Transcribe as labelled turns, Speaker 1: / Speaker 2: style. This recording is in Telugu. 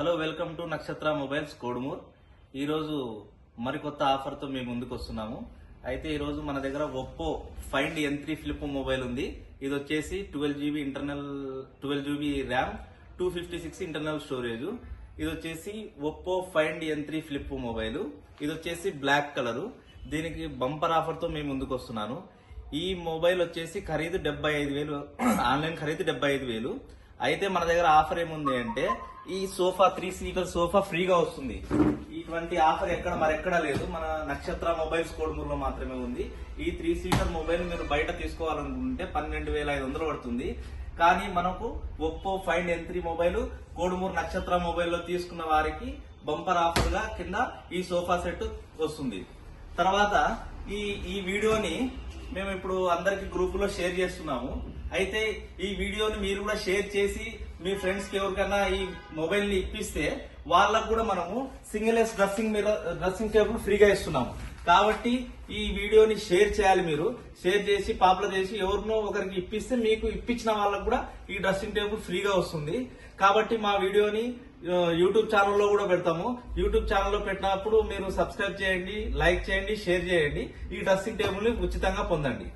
Speaker 1: Hello welcome to Nakshatra mobiles Kodumur. ఈరోజు మరికొత్త ఆఫర్తో మేము ముందుకు వస్తున్నాము అయితే ఈరోజు మన దగ్గర Oppo Find N three flip mobile ఉంది. ఇది వచ్చేసి twelve GB internal twelve GB RAM two fifty six internal storage. ఇది వచ్చేసి Oppo Find N three flip mobile. ఇది వచ్చేసి బ్లాక్ కలర్. దీనికి బంపర్ ఆఫర్తో మేము ముందుకు వస్తున్నాను ఈ మొబైల్ వచ్చేసి ఖరీదు డెబ్బై ఐదు వేలు ఆన్లైన్ ఖరీదు డెబ్బై ఐదు వేలు. అయితే మన దగ్గర ఆఫర్ ఏముంది అంటే ఈ సోఫా త్రీ సీటర్ సోఫా ఫ్రీగా వస్తుంది. ఇటువంటి ఆఫర్ ఎక్కడ మరెక్కడా లేదు. మన నక్షత్ర మొబైల్స్ కోడుమూరులో మాత్రమే ఉంది. ఈ త్రీ సీటర్ మొబైల్ మీరు బయట తీసుకోవాలనుకుంటే పన్నెండు వేల ఐదు వందలు పడుతుంది. కానీ మనకు Oppo Find N three mobile Kodumur Nakshatra మొబైల్లో తీసుకున్న వారికి బంపర్ ఆఫర్గా కింద ఈ సోఫా సెట్ వస్తుంది. తర్వాత ఈ ఈ వీడియోని మేము ఇప్పుడు అందరికి గ్రూపులో షేర్ చేస్తున్నాము. అయితే ఈ వీడియోని మీరు కూడా షేర్ చేసి మీ ఫ్రెండ్స్కి ఎవరికైనా ఈ మొబైల్ని ఇప్పిస్తే వాళ్ళకు కూడా మనము సింగిల్ ఎస్ డ్రెస్సింగ్ మీద డ్రెస్సింగ్ టేబుల్ ఫ్రీగా ఇస్తున్నాము. కాబట్టి ఈ వీడియోని షేర్ చేయాలి మీరు. షేర్ చేసి పాపులర్ చేసి ఎవరినో ఒకరికి ఇప్పిస్తే మీకు ఇప్పించిన వాళ్ళకు కూడా ఈ డ్రెస్సింగ్ టేబుల్ ఫ్రీగా వస్తుంది. కాబట్టి మా వీడియోని యూట్యూబ్ ఛానల్లో కూడా పెడతాము. యూట్యూబ్ ఛానల్లో పెట్టినప్పుడు మీరు సబ్స్క్రైబ్ చేయండి లైక్ చేయండి షేర్ చేయండి. ఈ డ్రెస్సింగ్ టేబుల్ని ఉచితంగా పొందండి.